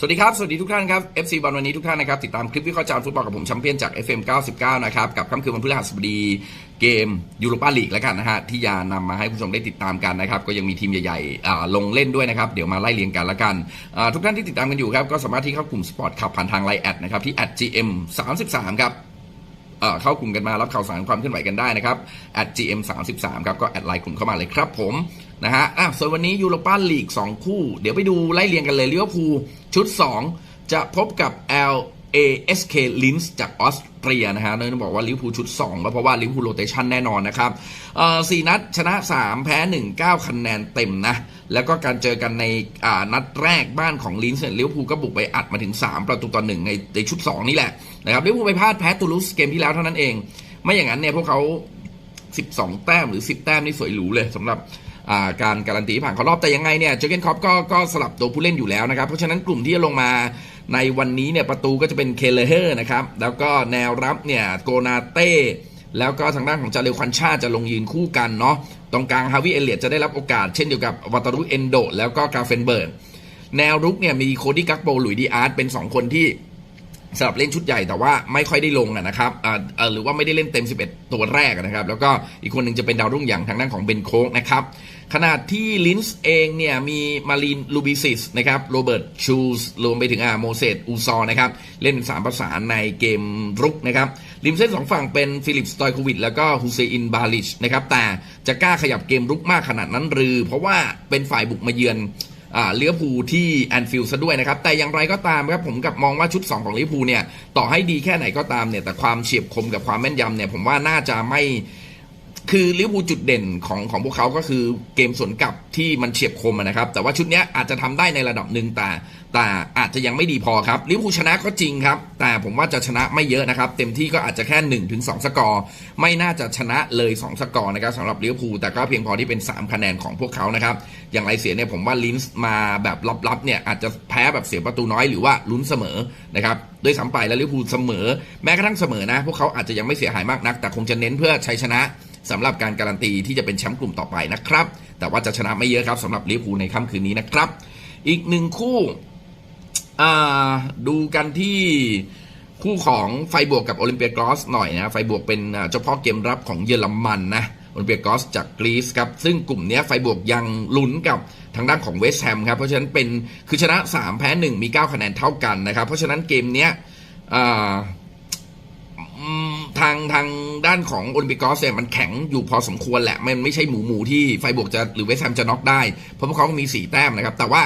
สวัสดีครับ สวัสดีทุกท่านครับ FC บอลวันนี้ทุกท่านนะครับ ติดตามคลิปวิเคราะห์จานฟุตบอลกับผมแชมเปี้ยนจาก FM 99 นะครับ กับค่ำคืนวันพฤหัสบดีเกมยูโรปาลีกแล้วกันนะฮะ ที่จะนำมาให้ผู้ชมได้ติดตามกันนะครับ ก็ยังมีทีมใหญ่ๆลงเล่นด้วยนะครับ เดี๋ยวมาไล่เรียงกันแล้วกัน ทุกท่านที่ติดตามกันอยู่ครับ ก็สามารถที่เข้ากลุ่มสปอร์ตขับผ่านทางไลน์แอดนะครับที่ @gm 33ครับเอ่อเข้ากลุ่มกันมารับข่าวสารความเคลื่อนไหวกันได้นะครับ @gm 3 3ครับก็แอดไลน์กลุ่มเข้ามาเลยครับผม นะฮะอะส่วนวันนี้ยูโรป้าลีก 2 คู่ เดี๋ยวไปดูไล่เรียงกันเลยลิเวอร์พูลชุด 2 จะพบกับ LASK Linz จากออสเตรียนะฮะเนื่องบอกว่าลิเวอร์พูลชุด 2 ก็เพราะว่าลิเวอร์พูลโรเตชันแน่นอนนะครับเอ่อสี่นัดชนะ 3 แพ้ 1 9 คะแนนเต็มนะ แล้วก็การเจอกันในอ่านัดแรกบ้านของลินส์เนี่ยลิเวอร์พูลก็บุกไปอัดมาถึง 3 ประตูต่อหนึ่งในในชุด 2 นี่แหละนะครับลิเวอร์พูลไปพลาดแพ้ตูลูสเกมที่แล้วเท่านั้นเอง ไม่อย่างนั้นเนี่ยพวกเขา 12 แต้มหรือ 10 แต้มนี่สวยหรูเลยสำหรับ การการันตีผ่านเข้ารอบแต่ยังไงเนี่ยเจอเกนคอปก็ก็สลับตัวผู้เล่นอยู่แล้วนะครับ เพราะฉะนั้นกลุ่มที่จะลงมาในวันนี้เนี่ยประตูก็จะเป็นเคเลเฮอร์นะครับ แล้วก็แนวรับเนี่ยโกนาเต้แล้วก็ทางด้านของจาเรลควันชาจะลงยืนคู่กันเนาะตรงกลางฮาวิเอเลียตจะได้รับโอกาสเช่นเดียวกับวัตารุเอนโดแล้วก็กาเฟนเบิร์นแนวรุกเนี่ยมีโคดี้กักโปหลุยดีอาร์ตเป็น 2 คนที่ สำหรับเล่นชุดใหญ่แต่ว่าไม่ค่อยได้ลงนะครับหรือว่าไม่ได้เล่นเต็ม 11 ตัวแรกนะครับ แล้วก็อีกคนหนึ่งจะเป็นดาวรุ่งอย่างทางด้านของเบนโคกนะครับขนาดที่ลินส์เองเนี่ยมีมารีนลูบิซิสนะครับโรเบิร์ตชูสรวมไปถึงอาโมเสสอูซอนะครับเล่นเป็นสามประสานในเกมรุกนะครับริมเส้นสองฝั่งเป็นฟิลิปสตอยโควิดแล้วก็ฮุเซอินบาลิชนะครับแต่จะกล้าขยับเกมรุกมากขนาดนั้นหรือ เพราะว่าเป็นฝ่ายบุกมาเยือน เลี้ยวภูที่แอนฟิลด์ซะด้วยนะครับ แต่อย่างไรก็ตามครับผมกับมองว่าชุด 2 ของลิเวอร์พูลเนี่ย ต่อให้ดีแค่ไหนก็ตามเนี่ย แต่ความเฉียบคมกับความแม่นยำเนี่ย ผมว่าน่าจะไม่ คือลิเวอร์พูลจุดเด่นของของพวกเขาก็คือเกมสวนกลับที่มันเฉียบคมนะครับ แต่ว่าชุดนี้อาจจะทำได้ในระดับหนึ่งแต่แต่อาจจะยังไม่ดีพอครับลิเวอร์พูลชนะก็จริงครับ แต่ผมว่าจะชนะไม่เยอะนะครับ เต็มที่ก็อาจจะแค่1นถึงสสกอร์ ไม่น่าจะชนะเลย 2 สกอร์นะครับสำหรับลิเวอร์พูลแต่ก็เพียงพอที่เป็น 3 คะแนนของพวกเขานะครับ อย่างไรเสียเนี่ยผมว่าลินส์มาแบบลับๆเนี่ยอาจจะแพ้แบบเสียประตูน้อยหรือว่าลุ้นเสมอนะครับด้วยซ้ำไปแล้วลิเวอร์พูลเสมอ แม้กระทั่งเสมอนะ พวกเขาอาจจะยังไม่เสียหายมากนัก แต่คงจะเน้นเพื่อชัยชนะ สำหรับการการันตีที่จะเป็นแชมป์กลุ่มต่อไปนะครับ แต่ว่าจะชนะไม่เยอะครับสำหรับลิเวอร์พูลในค่ำคืนนี้นะครับ อีกหนึ่งคู่ดูกันที่คู่ของไฟบวกกับโอลิมเปียกรอสหน่อยนะไฟบวกเป็นเจ้าพ่อเกมรับของเยอรมันนะโอลิมเปียกรอสจากกรีซครับซึ่งกลุ่มนี้ไฟบวกยังลุ้นกับทางด้านของเวสต์แฮมครับเพราะฉะนั้นเป็นคือชนะ 3 แพ้ 1 มี 9 คะแนนเท่ากันนะครับ เพราะฉะนั้นเกมเนี้ย ทางทางด้านของโอลิมปิกอสเนี่ยมันแข็งอยู่พอสมควรแหละ มันไม่ใช่หมูหมูที่ไฟบวกจะหรือเวสแฮมจะน็อกได้ เพราะพวกเขาก็มี 4 แต้มนะครับ แต่ว่า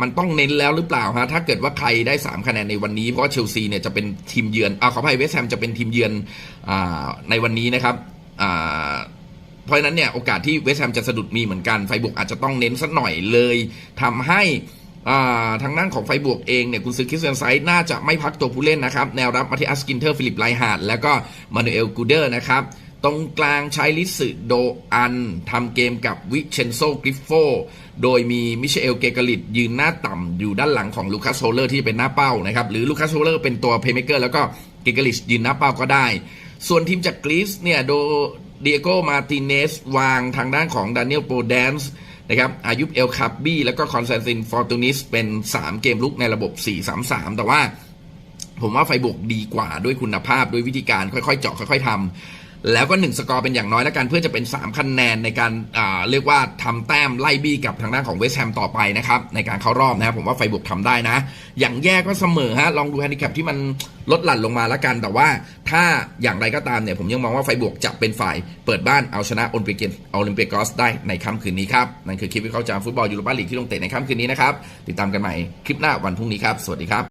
มันต้องเน้นแล้วหรือเปล่าฮะถ้าเกิดว่าใครได้ 3 คะแนนในวันนี้ เพราะว่าเชลซีเนี่ยจะเป็นทีมเยือนอ่าขออภัยเวสแฮมจะเป็นทีมเยือนอในวันนี้นะครับเพราะฉะนั้นเนี่ยโอกาสที่เวสแฮมจะสะดุดมีเหมือนกันไฟบวกอาจจะต้องเน้นสักหน่อยเลยทำให้ ทางด้านของไฟบวกเองเนี่ยคุณซื้อคิสเตียนไซด์น่าจะไม่พักตัวผู้เล่นนะครับ แนวรับมาที่อัสกินเทอร์ฟิลิปไลฮาร์ดแล้วก็มานูเอลกูเดอร์นะครับ ตรงกลางใช้ลิสึโดอันทำเกมกับวิเชนโซกริฟโฟโดยมีมิเชลเกกลิตยืนหน้าต่ำอยู่ด้านหลังของลูคัสโฮเลอร์ที่เป็นหน้าเป้านะครับหรือลูคัสโฮเลอร์เป็นตัวเพย์เมเกอร์แล้วก็เกกลิตยืนหน้าเป้าก็ได้ ส่วนทีมจากกรีซเนี่ยโดเดียโกมาติเนสวางทางด้านของดานิเอลโปแดนส์ นะครับอายุเอลคาบบี้แล้วก็คอนสแตนตินฟอร์ตูนิสเป็น 3 เกมลุกในระบบ 4-3-3 แต่ว่าผมว่าไฟบวกดีกว่าด้วยคุณภาพด้วยวิธีการค่อยๆ เจาะค่อย ๆทำ แล้วก็ 1 สกอร์เป็นอย่างน้อยแล้วกันเพื่อจะเป็น 3 คะแนนในการเรียกว่าทำแต้มไล่บี้กับทางด้านของเวสต์แฮมต่อไปนะครับ ในการเข้ารอบนะครับผมว่าไฟบวกทำได้นะ อย่างแย่ก็เสมอฮะลองดูแฮนดิแคปที่มันลดหลั่นลงมาแล้วกัน แต่ว่าถ้าอย่างไรก็ตามเนี่ยผมยังมองว่าไฟบวกจะเป็นฝ่าย เปิดบ้านเอาชนะโอลิมปิกโอลิมเปียกอสได้ในค่ำคืนนี้ครับนั่นคือคลิปวิเคราะห์จากฟุตบอลยูโรปาลีกที่ลงเตะในค่ำคืนนี้นะครับติดตามกันใหม่คลิปหน้าวันพรุ่งนี้ครับสวัสดีครับ